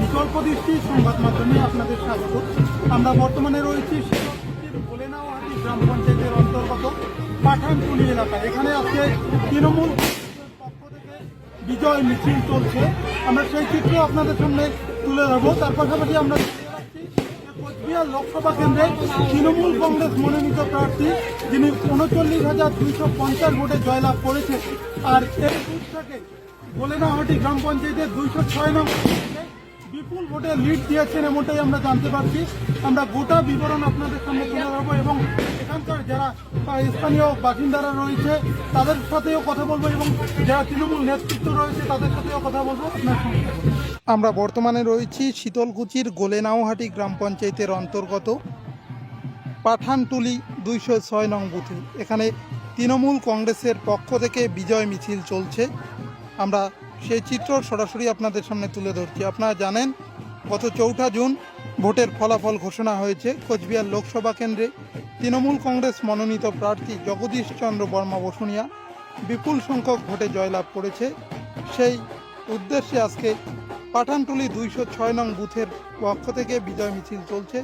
বিকল্প দৃষ্টি সংবাদ মাধ্যমে আপনাদের স্বাগত। আমরা বর্তমানে রয়েছি গ্রাম পঞ্চায়েতের অন্তর্গত পাঠানটুলি এলাকায়। এখানে আজকে তৃণমূল বিজয় মিছিল চলছে। আমরা সেই চিত্র আপনাদের সামনে তুলে ধরবো। তার পাশাপাশি আমরা কোচবিহার লোকসভা কেন্দ্রে তৃণমূল কংগ্রেস মনোনীত প্রার্থী, যিনি উনচল্লিশ হাজার দুইশো পঞ্চাশ ভোটে জয়লাভ করেছে আর এর বুথ থেকে গোলেনাহাটি গ্রাম পঞ্চায়েতের দুইশো ছয় নম্বর বিপুল ভোটে লিড দিয়েছেন এমনটাই আমরা জানতে পারছি। আমরা গোটা বিবরণ আপনাদের সামনে তুলে ধরবো এবং এখানকার যারা স্থানীয় বাসিন্দারা রয়েছে, তাদের সাথেও কথা বলব এবং যারা তৃণমূল নেতৃত্ব রয়েছে, তাদের সাথেও কথা বলব। আপনার সঙ্গে। আমরা বর্তমানে রয়েছি শীতলকুচির গোলেনাওহাটি গ্রাম পঞ্চায়েতের অন্তর্গত পাঠানটুলি দুইশো ছয় নং বুথে। এখানে তৃণমূল কংগ্রেসের পক্ষ থেকে বিজয় মিছিল চলছে। আমরা সেই চিত্র সরাসরি আপনাদের সামনে তুলে ধরছি। আপনারা জানেন, গত চৌঠা জুন ভোটের ফলাফল ঘোষণা হয়েছে কোচবিহার লোকসভা কেন্দ্রে। তৃণমূল কংগ্রেস মনোনীত প্রার্থী জগদীশ চন্দ্র বর্মা বসুনিয়া বিপুল সংখ্যক ভোটে জয়লাভ করেছে। সেই উদ্দেশ্যে আজকে পাঠানটুলি দুইশো ছয় নং বুথের পক্ষ থেকে বিজয় মিছিল চলছে।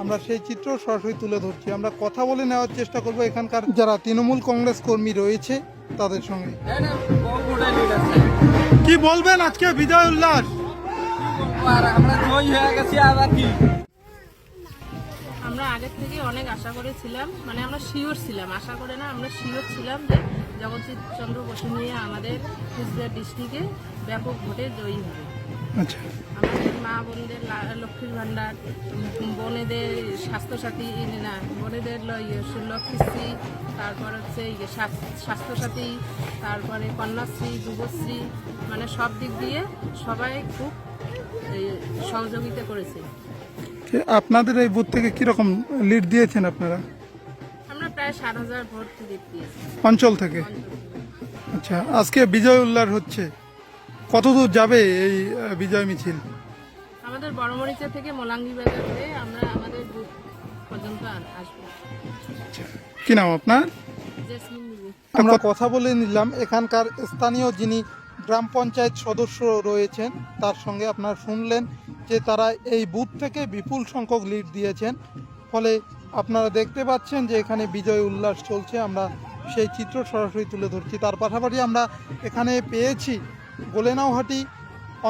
আমরা সেই চিত্র সরাসরি তুলে ধরছি। আমরা কথা বলে নেওয়ার চেষ্টা করব এখানকার যারা তৃণমূল কংগ্রেস কর্মী রয়েছে তাদের সঙ্গে। কি বলবেন আজকে বিজয় উল্লাস? আমরা আগের থেকে অনেক আশা করেছিলাম মানে আমরা শিওর ছিলাম। আশা করে না, আমরা শিওর ছিলাম যে জগজিৎ চন্দ্র বসু নিয়ে আমাদের কুচবিহার ডিস্ট্রিক্টে ব্যাপক ভোটে জয়ী হবে। আচ্ছা। আমাদের মা বোনদের লক্ষ্মীর ভাণ্ডার বোনেদের স্বাস্থ্যসাথী না বোনেদের ল- ইয়ে, লক্ষ্মীশ্রী তারপর হচ্ছে ইয়ে স্বাস্থ্যসাথী তারপরে কন্যাশ্রী যুবশ্রী মানে সব দিক দিয়ে সবাই খুব সহযোগিতা করেছে। আপনাদের এই বুথ থেকে কীরকম লিড দিয়েছেন আপনারা? আমরা প্রায় ষাট হাজার ভোট লিড দিয়েছি। অঞ্চল থেকে? আচ্ছা আজকে বিজয় উল্লাস হচ্ছে। কত দূর যাবে এই বিজয় মিছিল? আমাদের বড়মরিচা থেকে মোলাঙ্গি বাজার হয়ে আমরা আমাদের বুথ পর্যন্ত আসব। কি নাম আপনার? আমরা কথা বলে নিলাম এখানকার স্থানীয় যিনি গ্রাম পঞ্চায়েত সদস্য রয়েছেন তার সঙ্গে আপনারা শুনলেন যে তারা এই বুথ থেকে বিপুল সংখ্যক লিড দিয়েছেন। ফলে আপনারা দেখতে পাচ্ছেন যে এখানে বিজয় উল্লাস চলছে আমরা সেই চিত্র সরাসরি তুলে ধরছি। তার পাশাপাশি আমরা এখানে পেয়েছি গোলেনাওহাটি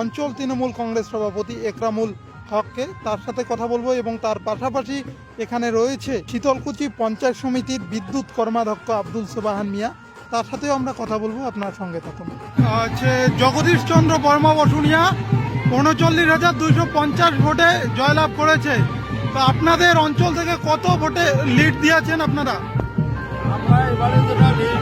অঞ্চল তৃণমূল কংগ্রেস সভাপতি একরামুল হককে তার সাথে কথা বলব এবং তার পাশাপাশি এখানে রয়েছে শীতলকুচি পঞ্চায়েত সমিতির বিদ্যুৎ কর্মাধ্যক্ষ আব্দুল সুবাহান মিয়া। তার সাথেও আমরা কথা বলব আপনার সঙ্গে থাকুন। আছে জগদীশ চন্দ্র বর্মা বসুনিয়া উনচল্লিশ হাজার দুইশো পঞ্চাশ ভোটে জয়লাভ করেছে। তো আপনাদের অঞ্চল থেকে কত ভোটে লিড দিয়েছেন আপনারা? আমরা এবারে যেটা নিয়ে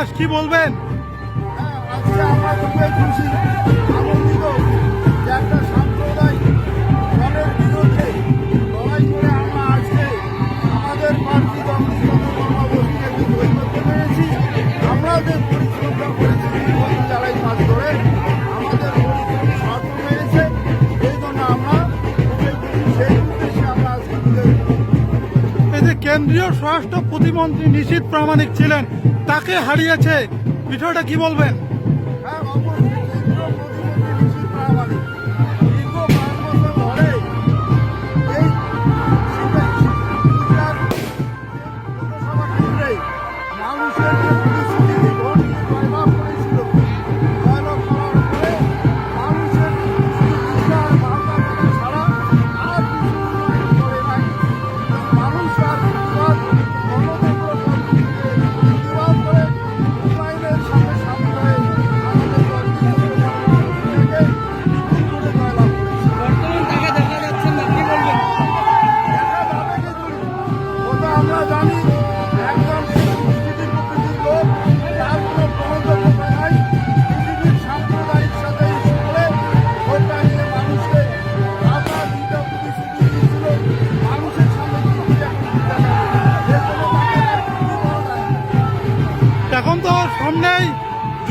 বিজয় কি বলবেন? আজকে আমরা খুবই খুশি। আনন্দিত একটা সাম্প্রদায়িক দলের বিরুদ্ধে লড়াই করে আমরা আজকে আমাদের প্রার্থী জগদীশচন্দ্র বিজয়ী করতে পেরেছি। আমরা যে পরিশ্রমটা করেছি যারাই কাজ করে আমাদের পরিশ্রম সার্থক হয়েছে। এই জন্য আমরা সেই উদ্দেশ্যে আমরা আজকে বিজয়ী এই যে কেন্দ্রীয় স্বরাষ্ট্র প্রতিমন্ত্রী নিশীত প্রামাণিক ছিলেন তাকে হারিয়েছে। বিষয়টা কি বলবেন?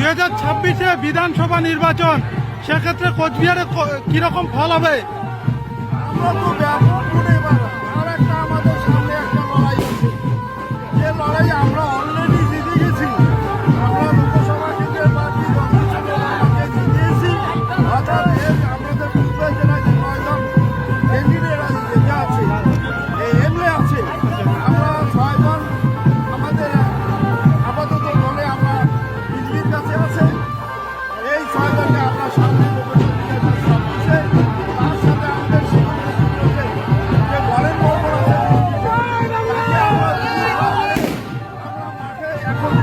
হাজার ছাব্বিশে বিধানসভা নির্বাচন সেক্ষেত্রে কোচবিহারে কীরকম ফল হবে?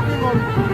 এখন কি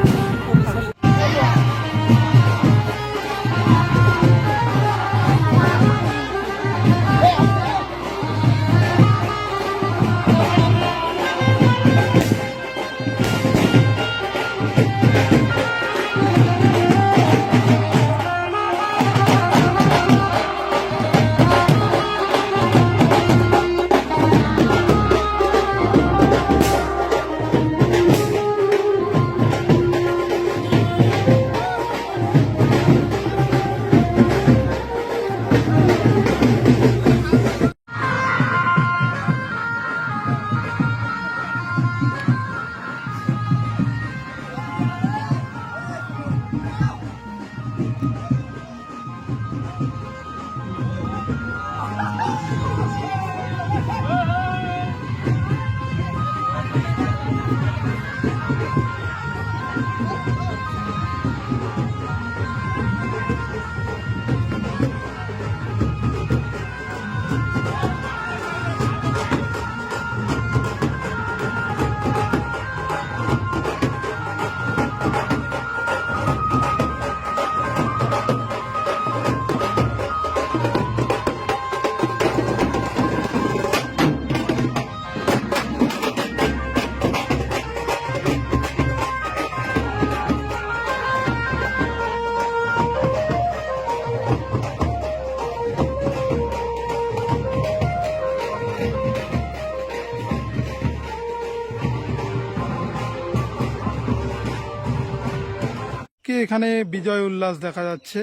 এখানে বিজয় উল্লাস দেখা যাচ্ছে।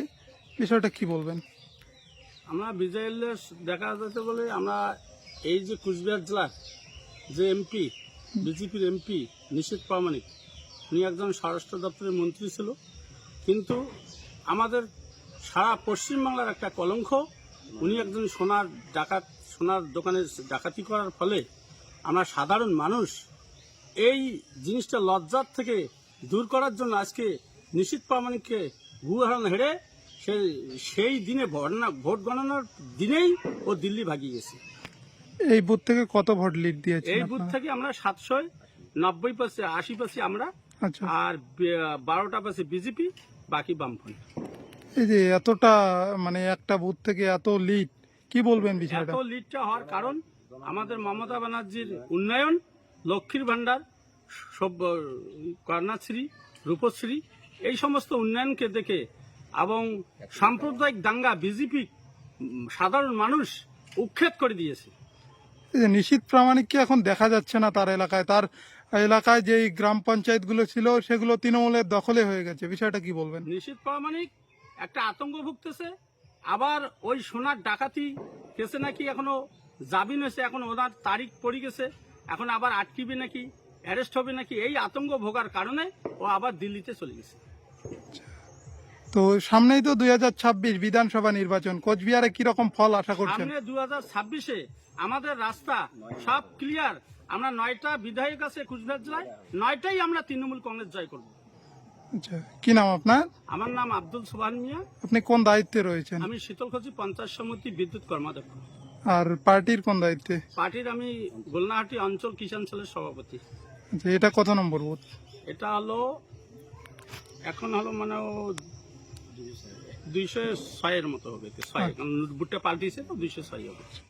বিষয়টা কি বলবেন? আমরা বিজয় উল্লাস দেখা যাচ্ছে বলে আমরা এই যে কুচবিহার জেলার যে এমপি, বিজেপির এমপি নিশীত প্রামাণিক, উনি একজন স্বরাষ্ট্র দপ্তরের মন্ত্রী ছিল। কিন্তু আমাদের সারা পশ্চিমবাংলার একটা কলঙ্ক, উনি একজন সোনার ডাকাত, সোনার দোকানে ডাকাতি করার ফলে আমরা সাধারণ মানুষ এই জিনিসটা লজ্জার থেকে দূর করার জন্য আজকে নিশ্চিত প্রামাণিককে গুহারান হেরে সে সেই দিনে ভোট গণনার দিনেই ও দিল্লি ভাগিয়ে গেছে। এই বুথ থেকে কত ভোট লিড দিয়েছে এই বুথ থেকে আমরা সাতশো নব্বই পাশে আশি পাশে আমরা আচ্ছা। আর বারোটা পাশে বিজেপি বাকি বামফ্রন্ট। এই যে এতটা মানে একটা বুথ থেকে এত লিড কি বলবেন বিষয়টা? এত লিডটা হওয়ার কারণ আমাদের মমতা ব্যানার্জির উন্নয়ন লক্ষ্মীর ভাণ্ডার সব কন্যাশ্রী রূপশ্রী এই সমস্ত উন্নয়নকে দেখে এবং সাম্প্রদায়িক দাঙ্গা বিজেপি সাধারণ মানুষ উচ্ছেদ করে দিয়েছে। যে নিশীত প্রামাণিককে এখন দেখা যাচ্ছে না তার এলাকায়। তার এলাকায় যেই গ্রাম পঞ্চায়েতগুলো ছিল সেগুলো তৃণমূলের দখলে হয়ে গেছে। বিষয়টা কি বলবেন? নিশীত প্রামাণিক একটা আতঙ্ক ভুগতেছে। আবার ওই সোনার ডাকাতি কেসে নাকি এখনও জামিন হয়েছে এখন ওনার তারিখ পড়ে গেছে। এখন আবার আটকিবে নাকি অ্যারেস্ট হবে নাকি এই আতঙ্ক ভোগার কারণে ও আবার দিল্লিতে চলে গেছে। তো সামনেই তো দুই হাজার ছাব্বিশ বিধানসভা নির্বাচন। কোচবিহারে কীরকম ফল আশা করছেন? সামনে দু ছাব্বিশে আমাদের রাস্তা সব ক্লিয়ার আমরা নয়টা বিধায়ক আছে কুচবিহার জেলায় নয়টাই আমরা তৃণমূল কংগ্রেস জয় করব। আচ্ছা কি নাম আপনার? আমার নাম আব্দুল সোহান মিয়া। আপনি কোন দায়িত্বে রয়েছেন? আমি শীতলখচি পঞ্চায়েত সমিতি বিদ্যুৎ কর্মাধ্যক্ষ। আর পার্টির কোন দায়িত্বে? পার্টির আমি গোলনাহাটি অঞ্চল কিষাণ সেলের সভাপতি। আচ্ছা এটা কত নম্বর বুথ? এটা হলো এখন হলো মানে ও দুইশো ছয়ের মতো হবে ছয়। কারণ বুটটা পাল্টিয়েছে তো দুইশো ছয় হবে।